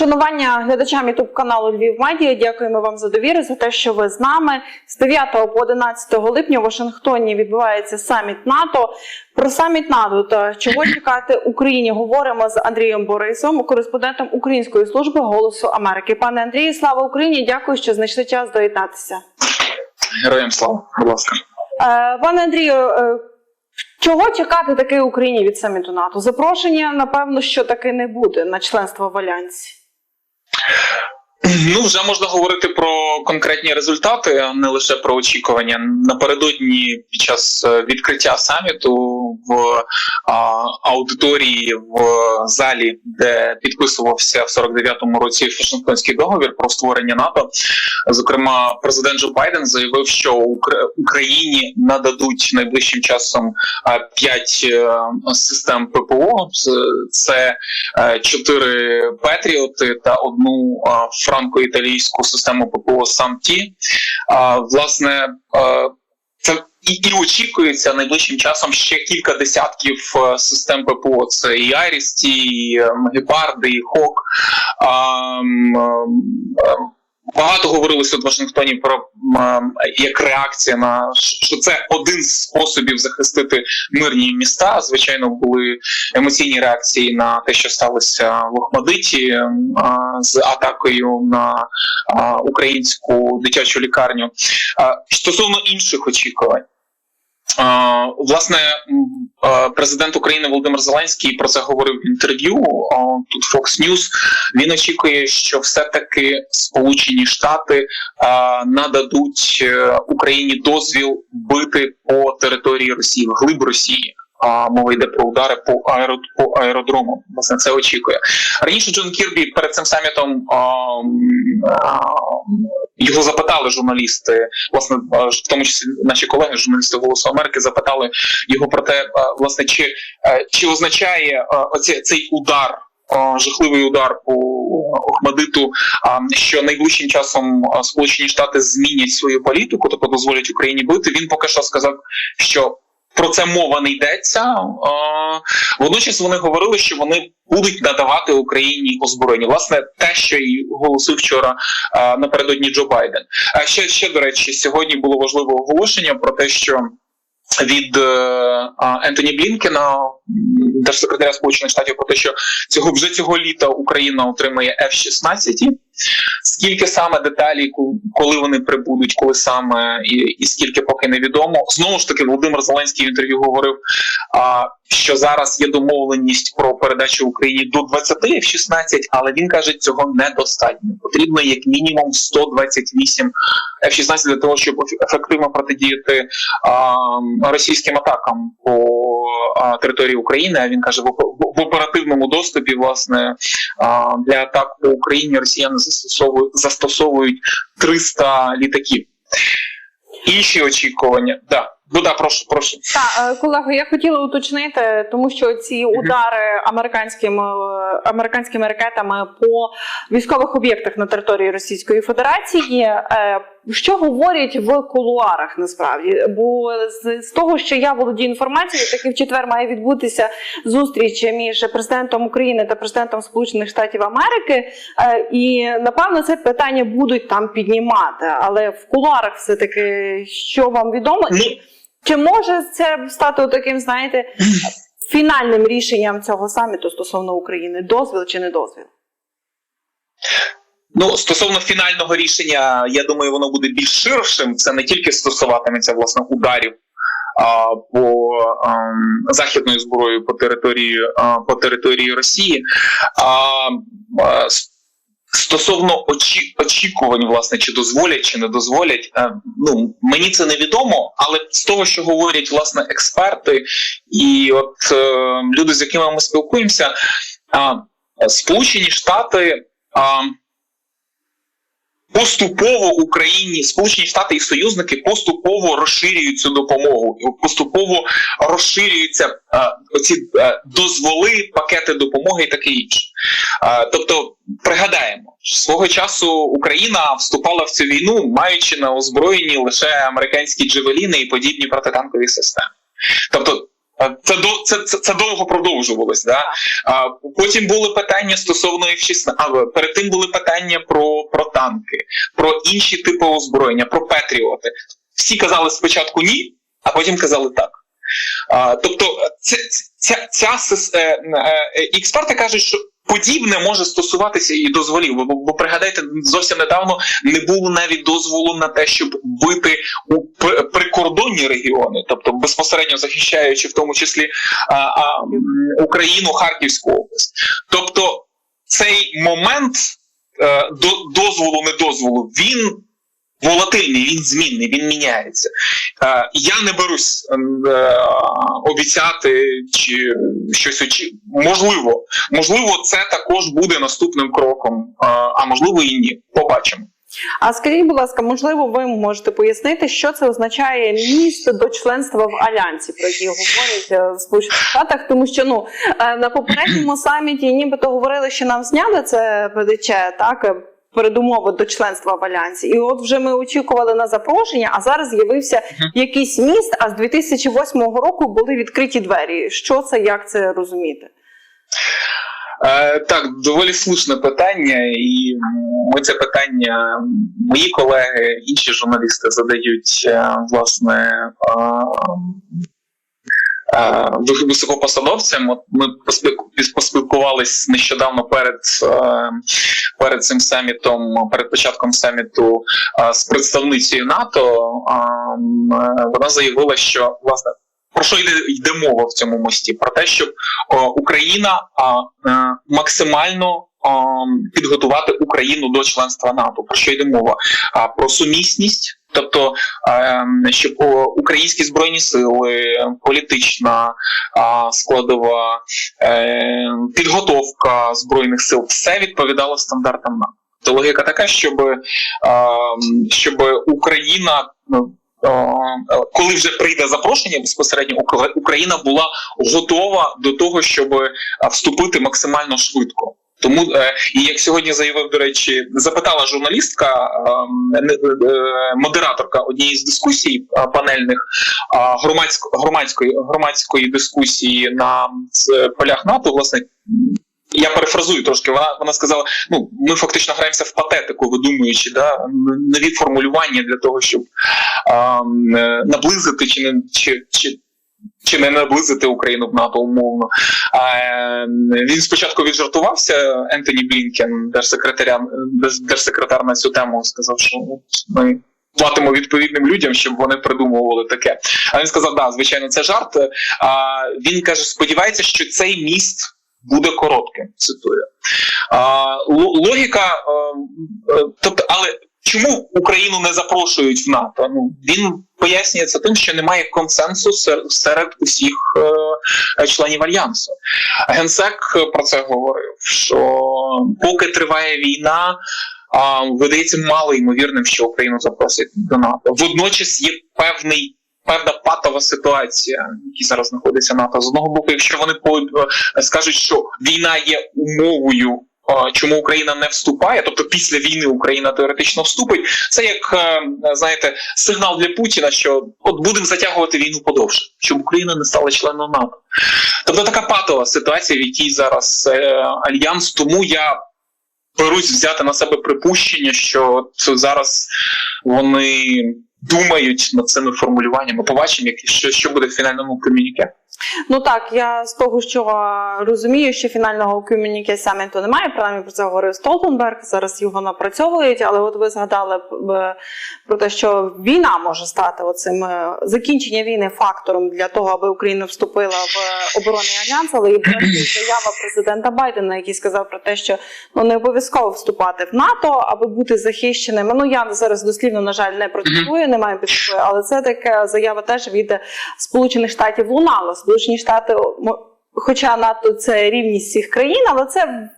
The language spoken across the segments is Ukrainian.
Шанування глядачам Ютуб каналу Львів Медіа. Дякуємо вам за довіру, за те, що ви з нами. З 9 по 11 липня в Вашингтоні відбувається саміт НАТО. Про саміт НАТО та чого чекати Україні говоримо з Андрієм Борисом, кореспондентом Української служби Голосу Америки. Пане Андрію, слава Україні! Дякую, що знайшли час доєднатися. Героям слава, будь ласка. Е, Пане Андрію, е, чого чекати таки Україні від саміту НАТО? Запрошення, напевно, що таки не буде на членство в Альянсі. Ну, вже можна говорити про конкретні результати, а не лише про очікування. Напередодні під час е, відкриття саміту в а, аудиторії в залі, де підписувався в 49-му році Вашингтонський договір про створення НАТО. Зокрема, президент Джо Байден заявив, що Україні нададуть найближчим часом п'ять е, систем ППО. Це- е, чотири Петріоти та одну франко-італійську систему ППО САМТі. Власне, е, це і, і очікується найближчим часом ще кілька десятків е, систем ППО. Це і Айріс, і е, Гепарди, і Хок. А, м, е, Багато говорилося в Вашингтоні про як реакція на що це один з способів захистити мирні міста. Звичайно, були емоційні реакції на те, що сталося в Охмадиті з атакою на українську дитячу лікарню. Стосовно інших очікувань. Власне, президент України Володимир Зеленський про це говорив в інтерв'ю. Тут Fox News. Він очікує, що все-таки Сполучені Штати нададуть е, Україні дозвіл бити по території Росії, вглиб Росії. Мова йде про удари по аеро по аеродрому. Власне, це очікує раніше. Джон Кірбі перед цим самітом його запитали журналісти. Власне, в тому числі наші колеги, журналісти Голосу Америки, запитали його про те, власне, чи, е, чи означає оці цей удар. Жахливий удар по Охмадиту, що найближчим часом Сполучені Штати змінять свою політику, тобто дозволять Україні бити. Він поки що сказав, що про це мова не йдеться. Водночас вони говорили, що вони будуть надавати Україні озброєння. Власне, те, що і голосив вчора напередодні Джо Байден. А ще ще до речі, сьогодні було важливе оголошення про те, що від е, Ентоні Блінкена, держсекретаря Сполучених Штатів, про те, що цього вже цього літа Україна отримає F-16. Скільки саме деталі, коли вони прибудуть, коли саме і, і скільки поки невідомо. Знову ж таки, Володимир Зеленський в інтерв'ю говорив, а, що зараз є домовленість про передачу Україні до 20 F-16, але він каже, цього недостатньо. Потрібно як мінімум 128 F-16 для того, щоб ефективно протидіяти а, російським атакам по а, території України. А він каже, в, в оперативному доступі, власне, а, для атак по Україні росіяни застосовують застосовують 300 літаків. Інші очікування, да. Ну да, прошу, прошу. Так, е, колего, я хотіла уточнити, тому що ці удари американськими е, американськими ракетами по військових об'єктах на території Російської Федерації. е, Що говорять в кулуарах насправді? Бо з, з того, що я володію інформацією, таки в четвер має відбутися зустріч між президентом України та президентом Сполучених Штатів Америки, і напевно це питання будуть там піднімати. Але в кулуарах все таки що вам відомо? Чи може це стати таким, знаєте, фінальним рішенням цього саміту стосовно України? Дозвіл чи не дозвіл? Ну, стосовно фінального рішення, я думаю, воно буде більш ширшим. Це не тільки стосуватиметься власне ударів а, по ам, західною зброєю по території а, по території Росії. А, а, Стосовно очі, очікувань, власне, чи дозволять, чи не дозволять, е, ну мені це невідомо, але з того, що говорять власне експерти, і от е, люди, з якими ми спілкуємося, е, Сполучені Штати а, поступово Україні, Сполучені Штати і союзники поступово розширюють цю допомогу, поступово розширюються е, оці е, дозволи, пакети допомоги і таке інше. Е, тобто, пригадаємо, свого часу Україна вступала в цю війну, маючи на озброєнні лише американські джевеліни і подібні протитанкові системи. Тобто Це до це, це, це довго продовжувалось. Да? А, потім були питання стосовно F-16, а, перед тим були питання про, про танки, про інші типи озброєння, про Петріоти. Всі казали спочатку ні, а потім казали так. А, тобто, ця ця, ця, сис- е, е, експерти кажуть, що подібне може стосуватися і дозволів. Бо, бо пригадайте, зовсім недавно не було навіть дозволу на те, щоб бити у пр- прикордонні регіони, тобто безпосередньо захищаючи в тому числі а, а, Україну, Харківську область. Тобто цей момент е, до, дозволу, недозволу, він волатильний, він змінний, він міняється. Е, я не берусь е, обіцяти чи щось очі. Можливо, можливо, це також буде наступним кроком, е, а можливо і ні. Побачимо. А скажіть, будь ласка, можливо, ви можете пояснити, що це означає міст до членства в альянсі, про який говорять в Сполучених Штатах, тому що ну на попередньому саміті нібито говорили, що нам зняли це ПДЧ, так. Е, Передумови до членства в альянсі, і от вже ми очікували на запрошення. А зараз з'явився якийсь міст. А з 2008 року були відкриті двері. Що це, як це розуміти? Е, так, доволі слушне питання, і ми це питання, мої колеги, інші журналісти задають е, власне. Е, Високопосадовцям, от ми поспілку- поспілкувались нещодавно перед, е, перед цим самітом, перед початком саміту е, з представницею НАТО. А, Вона заявила, що власне про що йде, йде мова в цьому мості? Про те, щоб о, Україна а, е, максимально а, підготувати Україну до членства НАТО. Про що йде мова? А, про сумісність. Тобто, щоб українські збройні сили, політична складова, е, підготовка збройних сил, все відповідало стандартам НАТО. То логіка така, щоб, щоб Україна коли вже прийде запрошення безпосередньо, Укра- Україна була готова до того, щоб вступити максимально швидко. Тому е, і як сьогодні заявив, до речі, запитала журналістка, е, не- е, модераторка однієї з дискусій е, панельних е, громадсько, громадської громадської дискусії на полях НАТО, власне. Я перефразую трошки. Вона вона сказала: ну ми фактично граємося в патетику, видумуючи да, нові формулювання для того, щоб а, е, наблизити чи не чи, чи, чи не наблизити Україну в НАТО умовно. Е, він спочатку віджартувався Ентоні Блінкен, держсекретаря держсекретар на цю тему, сказав, що ми. Платимо відповідним людям, щоб вони придумували таке. А він сказав: да, звичайно, це жарт. А він каже: сподівається, що цей міст буде коротким. Цитую. А, ло- логіка, е, е, тобто, але чому Україну не запрошують в НАТО? Ну він пояснює це тим, що немає консенсусу серед усіх е, членів альянсу. Генсек про це говорив: що поки триває війна. А видається мало ймовірним, що Україну запросять до НАТО. Водночас є певний певна патова ситуація, в якій зараз знаходиться НАТО. З одного боку, якщо вони е, скажуть, що війна є умовою. Чому Україна не вступає, тобто після війни Україна теоретично вступить, це як е, знаєте сигнал для Путіна, що от будемо затягувати війну подовше, щоб Україна не стала членом НАТО. Тобто така патова ситуація, в якій зараз е, альянс. Тому я берусь взяти на себе припущення, що зараз вони думають над цими формулюваннями. Побачимо, що, що буде в фінальному комюніке. Ну так, я з того, що розумію, що фінального комюніке саміту немає. Принаймні про це говорив Столтенберг. Зараз його напрацьовують. Але от ви згадали е, про те, що війна може стати оцим е, закінчення війни фактором для того, аби Україна вступила в оборонний альянс. Але і заява президента Байдена, який сказав про те, що ну не обов'язково вступати в НАТО, аби бути захищеними. Ну я зараз дослівно на жаль не процитую, не маю під собою, але це така заява теж від Сполучених Штатів лунала. Сполучені Штати, хоча НАТО це рівність всіх країн, але це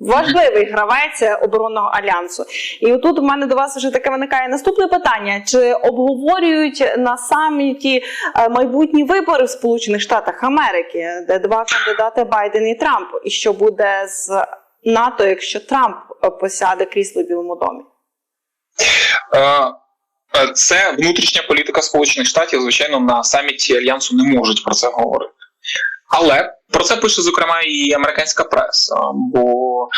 важливий гравець оборонного альянсу. І отут у мене до вас вже таке виникає наступне питання: чи обговорюють на саміті е, майбутні вибори в Сполучених Штатах Америки, де два кандидати Байден і Трамп, і що буде з НАТО, якщо Трамп е, посяде крісло в Білому домі? Е, Е, Це внутрішня політика Сполучених Штатів. Звичайно, на саміті альянсу не можуть про це говорити. Але про це пише зокрема і американська преса. Бо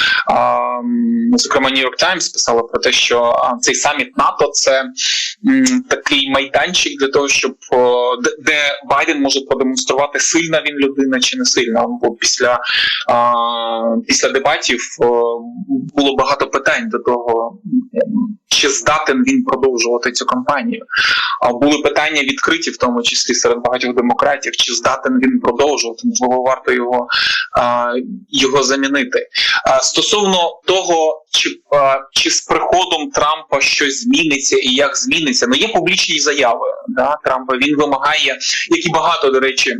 зокрема New York Times писала про те, що цей саміт НАТО це такий майданчик для того, щоб де, де Байден може продемонструвати, сильна він людина чи не сильна. Бо після, після дебатів було багато питань до того, чи здатен він продовжувати цю кампанію. Були питання відкриті, в тому числі серед багатьох демократів, чи здатен він продовжувати, можливо, варто його, його замінити. Стосовно того, чи, чи з приходом Трампа щось зміниться і як зміниться, ну є публічні заяви да, Трампа. Він вимагає, як і багато, до речі.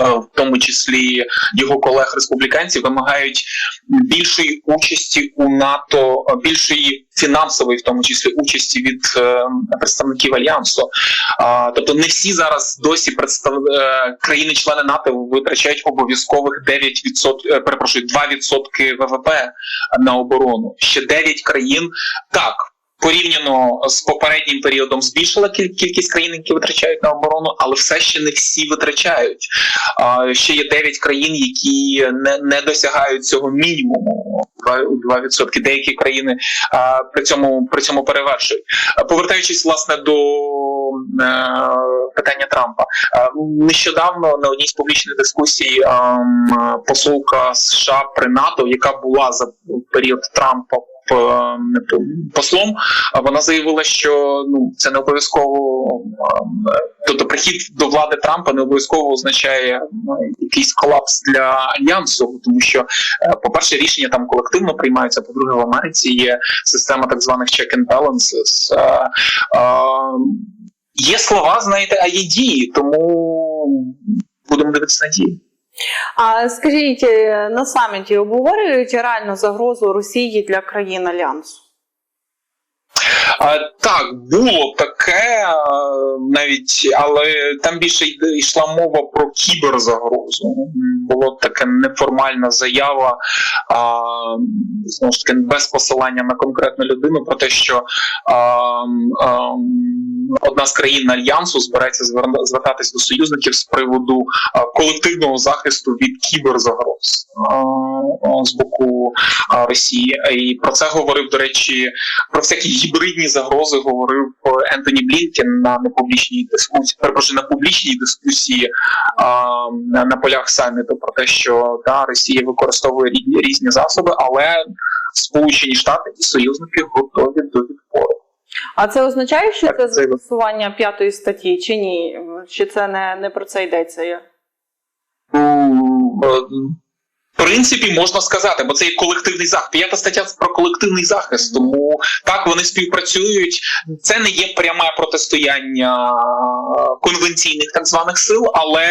Е, В тому числі його колег республіканців вимагають більшої участі у НАТО, е, більшої фінансової, в тому числі участі від е, представників альянсу. Тобто, не всі зараз досі представ... країни-члени НАТО витрачають обов'язкових 9%, е, перепрошую, 2% ВВП на оборону. Ще 9 країн так. Порівняно з попереднім періодом збільшила кіль- кількість країн, які витрачають на оборону, але все ще не всі витрачають. Ще є 9 країн, які не, не досягають цього мінімуму 2%. 2%. Деякі країни при цьому при цьому перевершують. Повертаючись власне до е, питання Трампа, нещодавно на одній з публічних дискусій е, посолка США при НАТО, яка була за період Трампа. Послом вона заявила, що ну це не обов'язково ем, тобто прихід до влади Трампа не обов'язково означає ну, якийсь колапс для альянсу, тому що, е, по-перше, рішення там колективно приймаються. По-друге, в Америці є система так званих check and balances. Е, е, Є слова, знаєте, а є дії, тому будемо дивитися на дії. А скажіть, е, на саміті обговорюють реальну загрозу Росії для країн альянсу? А, так, було таке навіть, але там більше йшла мова про кіберзагрозу. Була така неформальна заява, а, знову ж таки, без посилання на конкретну людину, про те, що а, а, одна з країн альянсу збирається звер- звертатись до союзників з приводу колективного захисту від кіберзагроз з боку Росії. І про це говорив, до речі, про всякі гібридні загрози говорив е, Ентоні Блінкен на непублічній дискусії, перепрошую, на публічній дискусії на, полях саміту про те, що да, Росія використовує різні, засоби, але Сполучені Штати і союзники готові до. А це означає, що Так, це це- застосування п'ятої статті, чи ні? Чи це не, не про це йдеться? М, е, В принципі, можна сказати, бо це є колективний захист. П'ята стаття про колективний захист. Тому так вони співпрацюють. Це не є пряме протистояння конвенційних так званих сил, але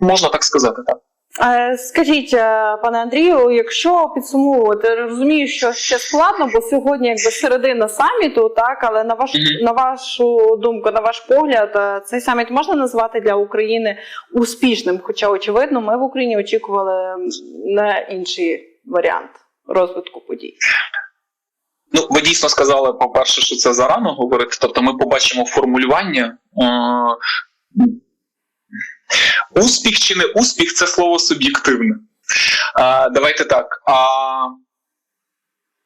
можна так сказати, так. Е, Скажіть, е, пане Андрію, якщо підсумовувати, розумію, що ще складно, бо сьогодні якби середина саміту, так але на ваш на вашу думку, на ваш погляд, е, цей саміт можна назвати для України успішним? Хоча очевидно, ми в Україні очікували на інший варіант розвитку подій. Ну, ви дійсно сказали, по-перше, що це зарано говорити. Тобто ми побачимо формулювання. Е- Успіх чи не успіх це слово суб'єктивне. А, давайте так. А,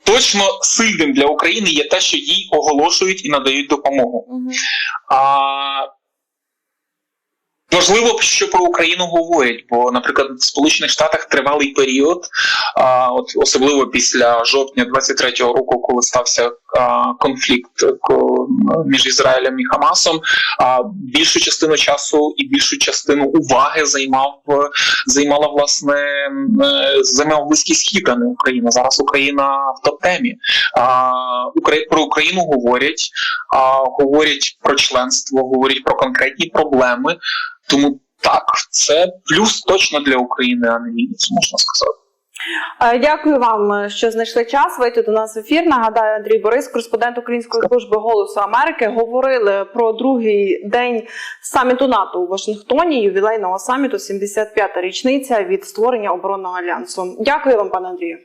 точно сильним для України є те, що їй оголошують і надають допомогу. А, Важливо, що про Україну говорять, бо, наприклад, в Сполучених Штатах тривалий період, а, от особливо після жовтня 23-го року, коли стався конфлікт між Ізраїлем і Хамасом, більшу частину часу і більшу частину уваги займав займала власне е, займав близький схід, а не Україна. Зараз Україна в топ-темі. Про Україну говорять, говорять про членство, говорять про конкретні проблеми. Тому так, це плюс точно для України, а не мінус, можна сказати. Е, Дякую вам, що знайшли час вийти до нас в ефір. Нагадаю, Андрій Борис, кореспондент Української служби голосу Америки, говорили про другий день саміту НАТО у Вашингтоні, ювілейного саміту, 75-та річниця від створення оборонного альянсу. Дякую вам, пане Андрію.